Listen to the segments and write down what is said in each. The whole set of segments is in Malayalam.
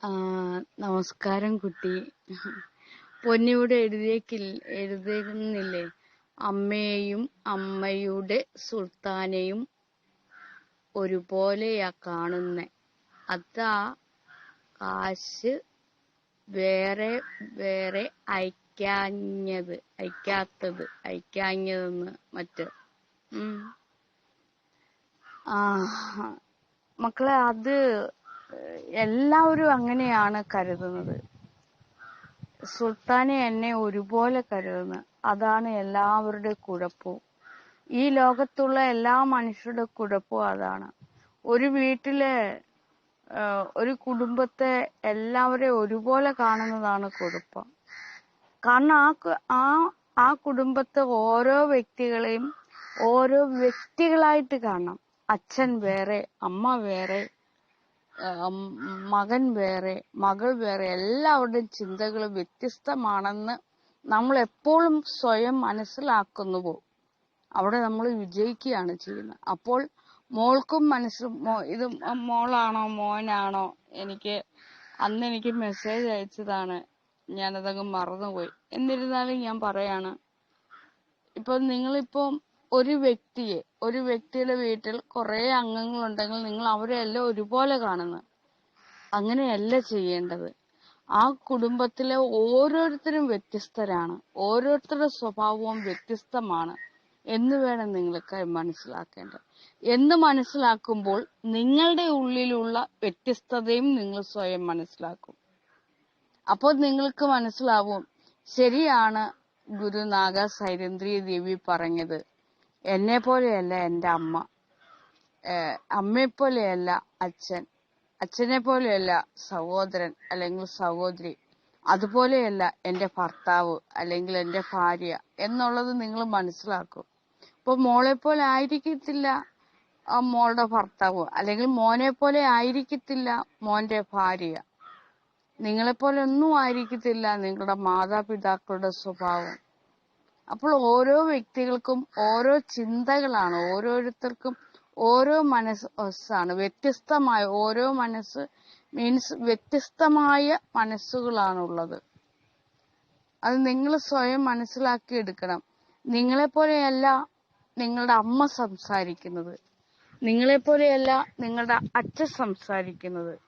നമസ്കാരം കുട്ടി. പൊന്നിയുടെ എഴുതിയേക്കിൽ എഴുതുന്നില്ലേ അമ്മയെയും അമ്മയുടെ സുൽത്താനെയും ഒരുപോലെയാ കാണുന്നെ. അതാ കാശ് വേറെ വേറെ അയക്കാഞ്ഞത് അയക്കാത്തത് അയക്കാഞ്ഞതെന്ന് മറ്റ്. മക്കളെ അത് എല്ലാവരും അങ്ങനെയാണ് കരുതുന്നത്. സുൽത്താനെ എന്നെ ഒരുപോലെ കരുതുന്നു. അതാണ് എല്ലാവരുടെ കുഴപ്പവും. ഈ ലോകത്തുള്ള എല്ലാ മനുഷ്യരുടെ കുഴപ്പവും അതാണ്. ഒരു വീട്ടിലെ ഒരു കുടുംബത്തെ എല്ലാവരെയും ഒരുപോലെ കാണുന്നതാണ് കുഴപ്പം. കാരണം ആ ആ ആ കുടുംബത്തെ ഓരോ വ്യക്തികളെയും ഓരോ വ്യക്തികളായിട്ട് കാണണം. അച്ഛൻ വേറെ അമ്മ വേറെ മകൻ വേറെ മകൾ വേറെ എല്ലാവരുടെയും ചിന്തകൾ വ്യത്യസ്തമാണെന്ന് നമ്മൾ എപ്പോഴും സ്വയം മനസ്സിലാക്കുന്നു പോ അവിടെ നമ്മൾ വിജയിക്കുകയാണ് ചെയ്യുന്നത്. അപ്പോൾ മോൾക്കും മനസ്സ് ഇത് മോളാണോ മോനാണോ? എനിക്ക് അന്ന് എനിക്ക് മെസ്സേജ് അയച്ചതാണ്. ഞാനതങ്ങ് മറന്നുപോയി. എന്നിരുന്നാലും ഞാൻ പറയാണ് ഇപ്പൊ നിങ്ങളിപ്പം ഒരു വ്യക്തിയെ ഒരു വ്യക്തിയുടെ വീട്ടിൽ കുറെ അംഗങ്ങളുണ്ടെങ്കിൽ നിങ്ങൾ അവരെ എല്ലാം ഒരുപോലെ കാണുന്നു അങ്ങനെയല്ല ചെയ്യേണ്ടത്. ആ കുടുംബത്തിലെ ഓരോരുത്തരും വ്യത്യസ്തരാണ് ഓരോരുത്തരുടെ സ്വഭാവവും വ്യത്യസ്തമാണ് എന്ന് വേണം നിങ്ങൾക്ക് മനസ്സിലാക്കേണ്ടത്. എന്ന് മനസ്സിലാക്കുമ്പോൾ നിങ്ങളുടെ ഉള്ളിലുള്ള വ്യത്യസ്തതയും നിങ്ങൾ സ്വയം മനസ്സിലാക്കും. അപ്പോൾ നിങ്ങൾക്ക് മനസ്സിലാവും ശരിയാണ് ഗുരു ഗുരുനാഗ സൈരന്ദ്രി ദേവി പറഞ്ഞത്. എന്നെ പോലെയല്ല എന്റെ അമ്മ. അമ്മയെപ്പോലെയല്ല അമ്മയെ പോലെയല്ല അച്ഛൻ. അച്ഛനെ പോലെയല്ല സഹോദരൻ അല്ലെങ്കിൽ സഹോദരി. അതുപോലെയല്ല എന്റെ ഭർത്താവ് അല്ലെങ്കിൽ എന്റെ ഭാര്യ എന്നുള്ളത് നിങ്ങൾ മനസ്സിലാക്കും. ഇപ്പൊ മോളെ പോലെ ആയിരിക്കത്തില്ല മോളുടെ ഭർത്താവ്. അല്ലെങ്കിൽ മോനെ പോലെ ആയിരിക്കത്തില്ല മോന്റെ ഭാര്യ. നിങ്ങളെപ്പോലെ ഒന്നും ആയിരിക്കത്തില്ല നിങ്ങളുടെ മാതാപിതാക്കളുടെ സ്വഭാവം. അപ്പോൾ ഓരോ വ്യക്തികൾക്കും ഓരോ ചിന്തകളാണ് ഓരോരുത്തർക്കും ഓരോ മനസ്സാണ്. വ്യത്യസ്തമായ ഓരോ മനസ്സ് മീൻസ് വ്യത്യസ്തമായ മനസ്സുകളാണുള്ളത്. അത് നിങ്ങൾ സ്വയം മനസ്സിലാക്കി എടുക്കണം നിങ്ങളെ നിങ്ങളെപ്പോലെയല്ല നിങ്ങളുടെ അമ്മ സംസാരിക്കുന്നത്. നിങ്ങളെപ്പോലെയല്ല നിങ്ങളുടെ അച്ഛൻ സംസാരിക്കുന്നത്.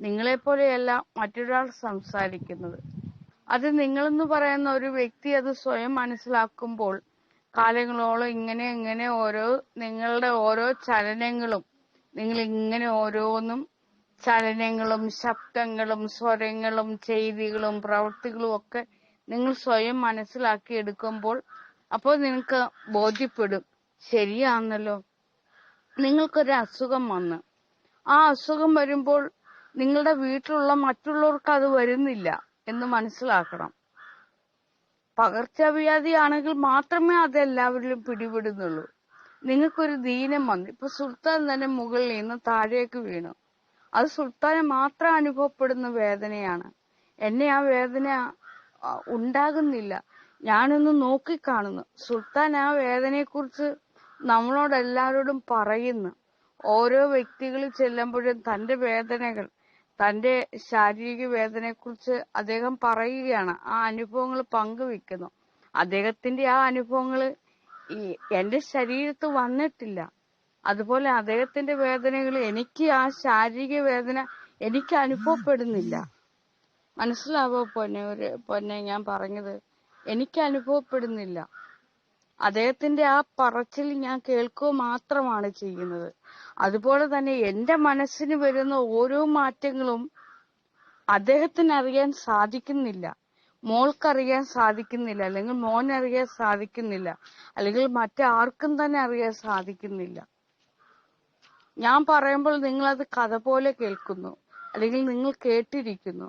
നിങ്ങളെപ്പോലെയല്ല മറ്റൊരാൾ സംസാരിക്കുന്നത്. അത് നിങ്ങളെന്ന് പറയുന്ന ഒരു വ്യക്തി അത് സ്വയം മനസ്സിലാക്കുമ്പോൾ കാലങ്ങളോളം ഇങ്ങനെ ഇങ്ങനെ ഓരോ നിങ്ങളുടെ ഓരോ ചലനങ്ങളും നിങ്ങൾ ഇങ്ങനെ ഓരോന്നും ചലനങ്ങളും ശബ്ദങ്ങളും സ്വരങ്ങളും ചെയ്തികളും പ്രവൃത്തികളും ഒക്കെ നിങ്ങൾ സ്വയം മനസ്സിലാക്കി എടുക്കുമ്പോൾ അപ്പോൾ നിങ്ങൾക്ക് ബോധ്യപ്പെടും ശരിയാണല്ലോ നിങ്ങൾക്കൊരു അസുഖം വന്ന്. ആ അസുഖം വരുമ്പോൾ നിങ്ങളുടെ വീട്ടിലുള്ള മറ്റുള്ളവർക്ക് അത് വരുന്നില്ല. എന്ന് മനസ്സിലാക്കണം. പകർച്ചവ്യാധി ആണെങ്കിൽ മാത്രമേ അത് എല്ലാവരിലും പിടിപെടുന്നുള്ളൂ. നിങ്ങൾക്കൊരു ദീനം വന്നു. ഇപ്പൊ സുൽത്താൻ തന്നെ മുകളിൽ നിന്ന് താഴേക്ക് വീണു. അത് സുൽത്താന് മാത്രം അനുഭവപ്പെടുന്ന വേദനയാണ്. എന്നെ ആ വേദന ഉണ്ടാകുന്നില്ല. ഞാനൊന്ന് നോക്കിക്കാണുന്നു. സുൽത്താൻ ആ വേദനയെക്കുറിച്ച് നമ്മളോട് എല്ലാവരോടും പറയുന്നു. ഓരോ വ്യക്തികൾ ചെല്ലുമ്പോഴും തന്റെ വേദനകൾ തന്റെ ശാരീരിക വേദനയെ കുറിച്ച് അദ്ദേഹം പറയുകയാണ്. ആ അനുഭവങ്ങൾ പങ്കുവെക്കുന്നു. അദ്ദേഹത്തിന്റെ ആ അനുഭവങ്ങൾ ഈ എന്റെ ശരീരത്ത് വന്നിട്ടില്ല. അതുപോലെ അദ്ദേഹത്തിന്റെ വേദനകൾ എനിക്ക് ആ ശാരീരിക വേദന എനിക്ക് അനുഭവപ്പെടുന്നില്ല. മനസ്സിലാവോ പൊന്നെ ഒരു പൊന്നെ ഞാൻ പറഞ്ഞത്? എനിക്ക് അനുഭവപ്പെടുന്നില്ല. അദ്ദേഹത്തിന്റെ ആ പറച്ചിൽ ഞാൻ കേൾക്കുക മാത്രമാണ് ചെയ്യുന്നത്. അതുപോലെ തന്നെ എന്റെ മനസ്സിന് വരുന്ന ഓരോ മാറ്റങ്ങളും അദ്ദേഹത്തിന് അറിയാൻ സാധിക്കുന്നില്ല. മോൾക്കറിയാൻ സാധിക്കുന്നില്ല അല്ലെങ്കിൽ മോൻ അറിയാൻ സാധിക്കുന്നില്ല അല്ലെങ്കിൽ മറ്റാർക്കും തന്നെ അറിയാൻ സാധിക്കുന്നില്ല. ഞാൻ പറയുമ്പോൾ നിങ്ങൾ അത് കഥ പോലെ കേൾക്കുന്നു അല്ലെങ്കിൽ നിങ്ങൾ കേട്ടിരിക്കുന്നു.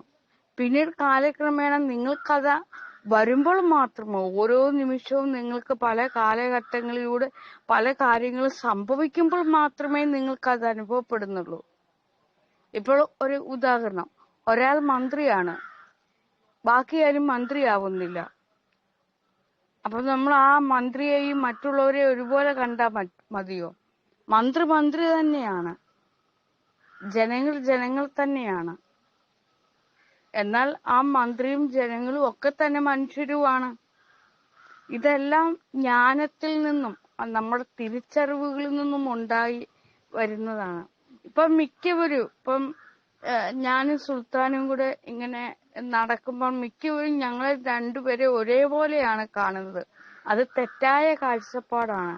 പിന്നീട് കാലക്രമേണ നിങ്ങൾക്കഥ വരുമ്പോൾ മാത്രമോ ഓരോ നിമിഷവും നിങ്ങൾക്ക് പല കാലഘട്ടങ്ങളിലൂടെ പല കാര്യങ്ങൾ സംഭവിക്കുമ്പോൾ മാത്രമേ നിങ്ങൾക്ക് അത് അനുഭവപ്പെടുന്നുള്ളൂ. ഇപ്പോൾ ഒരു ഉദാഹരണം. ഒരാൾ മന്ത്രിയാണ്. ബാക്കി ആരും മന്ത്രിയാവുന്നില്ല. അപ്പൊ നമ്മൾ ആ മന്ത്രിയെയും മറ്റുള്ളവരെ ഒരുപോലെ കണ്ടാൽ മതിയോ? മന്ത്രി മന്ത്രി തന്നെയാണ്. ജനങ്ങൾ ജനങ്ങൾ തന്നെയാണ്. എന്നാൽ ആ മന്ത്രിയും ജനങ്ങളും ഒക്കെ തന്നെ മനുഷ്യരുമാണ്. ഇതെല്ലാം ജ്ഞാനത്തിൽ നിന്നും നമ്മുടെ തിരിച്ചറിവുകളിൽ നിന്നും ഉണ്ടായി വരുന്നതാണ്. ഇപ്പം മിക്കവരും ഇപ്പം ഞാനും സുൽത്താനും കൂടെ ഇങ്ങനെ നടക്കുമ്പോൾ മിക്കവരും ഞങ്ങളെ രണ്ടുപേരെ ഒരേപോലെയാണ് കാണുന്നത്. അത് തെറ്റായ കാഴ്ചപ്പാടാണ്.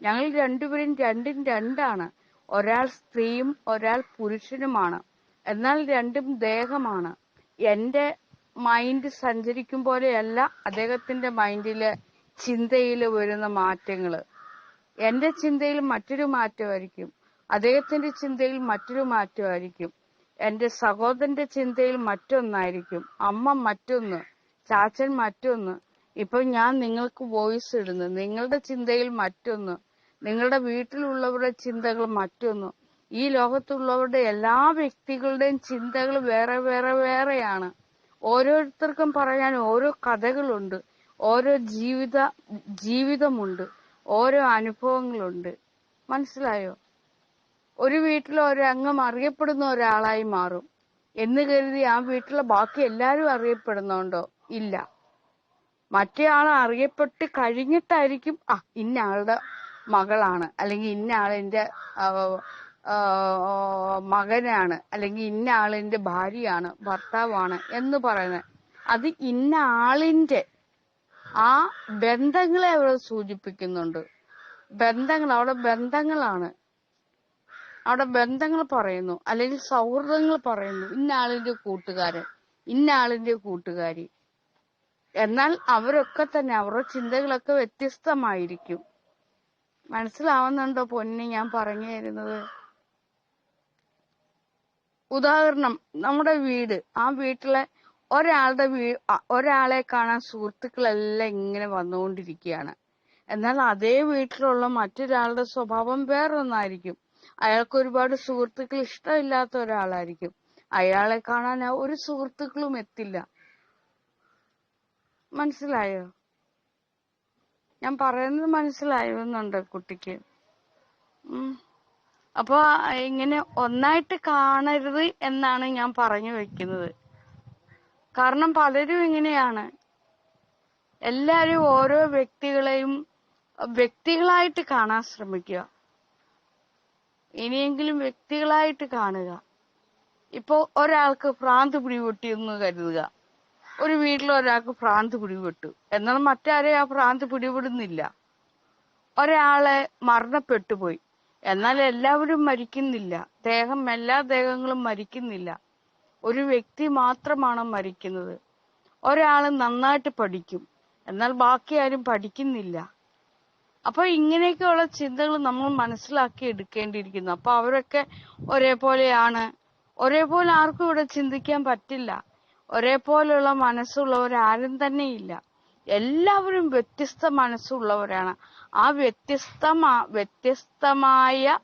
ഞങ്ങൾ രണ്ടുപേരും രണ്ടും രണ്ടാണ്. ഒരാൾ സ്ത്രീയും ഒരാൾ പുരുഷനുമാണ്. എന്നാൽ രണ്ടും ദേഹമാണ്. എന്റെ മൈൻഡ് സഞ്ചരിക്കും പോലെയല്ല അദ്ദേഹത്തിന്റെ മൈൻഡിൽ ചിന്തയിൽ വരുന്ന മാറ്റങ്ങൾ എന്റെ ചിന്തയിൽ മറ്റൊരു മാറ്റമായിരിക്കും. അദ്ദേഹത്തിന്റെ ചിന്തയിൽ മറ്റൊരു മാറ്റമായിരിക്കും. എന്റെ സഹോദരന്റെ ചിന്തയിൽ മറ്റൊന്നായിരിക്കും. അമ്മ മറ്റൊന്ന് ചാച്ചൻ മറ്റൊന്ന്. ഇപ്പൊ ഞാൻ നിങ്ങൾക്ക് വോയിസ് ഇടുന്നു. നിങ്ങളുടെ ചിന്തയിൽ മറ്റൊന്ന്. നിങ്ങളുടെ വീട്ടിലുള്ളവരുടെ ചിന്തകൾ മറ്റൊന്ന്. ഈ ലോകത്തുള്ളവരുടെ എല്ലാ വ്യക്തികളുടെയും ചിന്തകൾ വേറെ വേറെ വേറെയാണ്. ഓരോരുത്തർക്കും പറയാൻ ഓരോ കഥകളുണ്ട്. ഓരോ ജീവിത ജീവിതമുണ്ട്. ഓരോ അനുഭവങ്ങളുണ്ട്. മനസ്സിലായോ? ഒരു വീട്ടിലെ അംഗം അറിയപ്പെടുന്ന ഒരാളായി മാറും. എന്ന് കരുതി ആ വീട്ടിലെ ബാക്കി എല്ലാവരും അറിയപ്പെടുന്നുണ്ടോ? ഇല്ല. മറ്റേ ആൾ അറിയപ്പെട്ട് കഴിഞ്ഞിട്ടായിരിക്കും ആ ഇന്ന ആളുടെ മകളാണ്. അല്ലെങ്കിൽ ഇന്ന ആളിന്റെ മകനാണ്. അല്ലെങ്കിൽ ഇന്ന ആളിന്റെ ഭാര്യയാണ് ഭർത്താവാണ് എന്ന് പറയുന്നത്. അത് ഇന്ന ആളിന്റെ ആ ബന്ധങ്ങളെ അവിടെ സൂചിപ്പിക്കുന്നുണ്ട്. ബന്ധങ്ങൾ അവിടെ ബന്ധങ്ങളാണ്. അവിടെ ബന്ധങ്ങൾ പറയുന്നു. അല്ലെങ്കിൽ സൗഹൃദങ്ങൾ പറയുന്നു. ഇന്ന ആളിന്റെ കൂട്ടുകാരൻ ഇന്ന ആളിന്റെ കൂട്ടുകാരി. എന്നാൽ അവരൊക്കെ തന്നെ അവരുടെ ചിന്തകളൊക്കെ വ്യത്യസ്തമായിരിക്കും. മനസ്സിലാവുന്നുണ്ടോ പൊന്നി ഞാൻ പറഞ്ഞു തരുന്നത് ഉദാഹരണം നമ്മുടെ വീട് ആ വീട്ടിലെ ഒരാളുടെ വീ ഒരാളെ കാണാൻ സുഹൃത്തുക്കളെല്ലാം ഇങ്ങനെ വന്നുകൊണ്ടിരിക്കുകയാണ്. എന്നാൽ അതേ വീട്ടിലുള്ള മറ്റൊരാളുടെ സ്വഭാവം വേറൊന്നായിരിക്കും. അയാൾക്ക് ഒരുപാട് സുഹൃത്തുക്കൾ ഇഷ്ടമില്ലാത്ത ഒരാളായിരിക്കും. അയാളെ കാണാൻ ഒരു സുഹൃത്തുക്കളും എത്തില്ല. മനസ്സിലായോ? ഞാൻ പറയുന്നത് മനസ്സിലായോ എന്നുണ്ട് കുട്ടിക്ക്? ഉം. അപ്പൊ ഇങ്ങനെ ഒന്നായിട്ട് കാണരുത് എന്നാണ് ഞാൻ പറഞ്ഞു വെക്കുന്നത്. കാരണം പലരും ഇങ്ങനെയാണ്. എല്ലാരും ഓരോ വ്യക്തികളെയും വ്യക്തികളായിട്ട് കാണാൻ ശ്രമിക്കുക. ഇനിയെങ്കിലും വ്യക്തികളായിട്ട് കാണുക. ഇപ്പൊ ഒരാൾക്ക് ഭ്രാന്ത് പിടിപെട്ടി എന്ന് കരുതുക. ഒരു വീട്ടിൽ ഒരാൾക്ക് ഭ്രാന്ത് പിടിപെട്ടു. എന്നാൽ മറ്റാരെയും ആ ഭ്രാന്ത് പിടിപെടുന്നില്ല. ഒരാളെ മരണപ്പെട്ടുപോയി എന്നാൽ എല്ലാവരും മരിക്കുന്നില്ല. ദേഹം എല്ലാ ദേഹങ്ങളും മരിക്കുന്നില്ല. ഒരു വ്യക്തി മാത്രമാണ് മരിക്കുന്നത്. ഒരാൾ നന്നായിട്ട് പഠിക്കും. എന്നാൽ ബാക്കി ആരും പഠിക്കുന്നില്ല. അപ്പൊ ഇങ്ങനെയൊക്കെയുള്ള ചിന്തകൾ നമ്മൾ മനസ്സിലാക്കി എടുക്കേണ്ടിയിരിക്കുന്നു. അപ്പൊ അവരൊക്കെ ഒരേപോലെയാണ്. ഒരേപോലെ ആർക്കും ഇവിടെ ചിന്തിക്കാൻ പറ്റില്ല. ഒരേപോലെയുള്ള മനസ്സുള്ളവർ ആരും തന്നെ ഇല്ല എല്ലാവരും വ്യത്യസ്ത മനസ്സുള്ളവരാണ്. ആ വ്യത്യസ്തമാ വ്യത്യസ്തമായ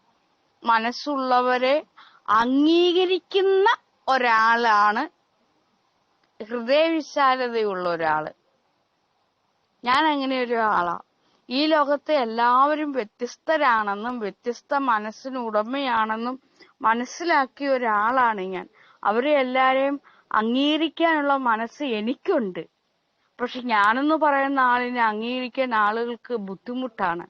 മനസ്സുള്ളവരെ അംഗീകരിക്കുന്ന ഒരാളാണ് ഹൃദയവിശാലതയുള്ള ഒരാൾ. ഞാൻ അങ്ങനെ ഒരു ആളാ. ഈ ലോകത്തെ എല്ലാവരും വ്യത്യസ്തരാണെന്നും വ്യത്യസ്ത മനസ്സിന് ഉടമയാണെന്നും മനസ്സിലാക്കിയ ഒരാളാണ് ഞാൻ. അവരെ എല്ലാരെയും അംഗീകരിക്കാനുള്ള മനസ്സ് എനിക്കുണ്ട്. പക്ഷെ ഞാനെന്ന് പറയുന്ന ആളിനെ അംഗീകരിക്കാൻ ആളുകൾക്ക് ബുദ്ധിമുട്ടാണ്.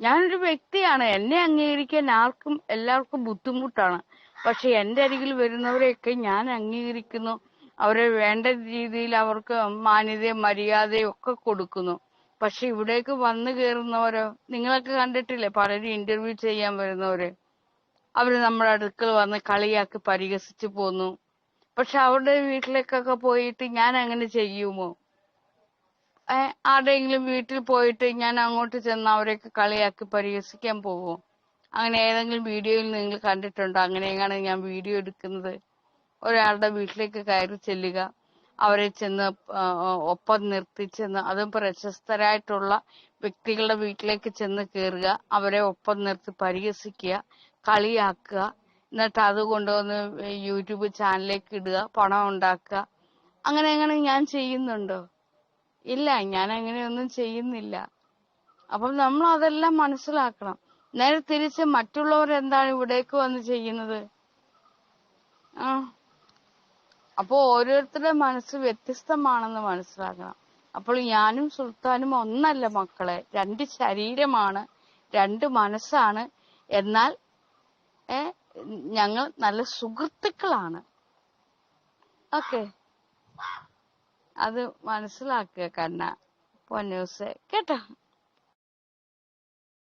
ഞാനൊരു വ്യക്തിയാണ്. എന്നെ അംഗീകരിക്കാൻ ആർക്കും എല്ലാവർക്കും ബുദ്ധിമുട്ടാണ്. പക്ഷെ എന്റെ അരികിൽ വരുന്നവരെയൊക്കെ ഞാൻ അംഗീകരിക്കുന്നു. അവരെ വേണ്ട രീതിയിൽ അവർക്ക് മാന്യതയും മര്യാദയും ഒക്കെ കൊടുക്കുന്നു. പക്ഷെ ഇവിടേക്ക് വന്നു കയറുന്നവരോ നിങ്ങളൊക്കെ കണ്ടിട്ടില്ലേ? പലരും ഇന്റർവ്യൂ ചെയ്യാൻ വരുന്നവര്. അവർ നമ്മുടെ അടുക്കൽ വന്ന് കളിയാക്കി പരിഹസിച്ചു പോന്നു. പക്ഷെ അവരുടെ വീട്ടിലേക്കൊക്കെ പോയിട്ട് ഞാൻ അങ്ങനെ ചെയ്യുമോ? ആരുടെയെങ്കിലും വീട്ടിൽ പോയിട്ട് ഞാൻ അങ്ങോട്ട് ചെന്ന് അവരെയൊക്കെ കളിയാക്കി പരിഹസിക്കാൻ പോകുമോ അങ്ങനെ ഏതെങ്കിലും വീഡിയോയിൽ നിങ്ങൾ കണ്ടിട്ടുണ്ടോ? അങ്ങനെയാണ് ഞാൻ വീഡിയോ എടുക്കുന്നത്. ഒരാളുടെ വീട്ടിലേക്ക് കയറി ചെല്ലുക. അവരെ ചെന്ന് ഒപ്പം നിർത്തി ചെന്ന് അതും പ്രശസ്തരായിട്ടുള്ള വ്യക്തികളുടെ വീട്ടിലേക്ക് ചെന്ന് കയറുക അവരെ ഒപ്പം നിർത്തി പരിഹസിക്കുക കളിയാക്കുക. എന്നിട്ട് അത് കൊണ്ടുവന്ന് യൂട്യൂബ് ചാനലിലേക്ക് ഇടുക പണം ഉണ്ടാക്കുക. അങ്ങനെ അങ്ങനെ ഞാൻ ചെയ്യുന്നുണ്ടോ? ഇല്ല ഞാൻ അങ്ങനെയൊന്നും ചെയ്യുന്നില്ല. അപ്പം നമ്മൾ അതെല്ലാം മനസ്സിലാക്കണം. നേരെ തിരിച്ച് മറ്റുള്ളവർ എന്താണ് ഇവിടേക്ക് വന്ന് ചെയ്യുന്നത്? ആ. അപ്പോൾ ഓരോരുത്തരുടെ മനസ്സ് വ്യത്യസ്തമാണെന്ന് മനസ്സിലാക്കണം. അപ്പോൾ ഞാനും സുൽത്താനും ഒന്നല്ല മക്കളെ. രണ്ട് ശരീരമാണ് രണ്ട് മനസ്സാണ്. എന്നാൽ ഞങ്ങൾ നല്ല സുഹൃത്തുക്കളാണ്. ഓക്കെ. അത് മനസ്സിലാക്കുക. കണ്ണ പൊന്നൂസെ കേട്ടോ?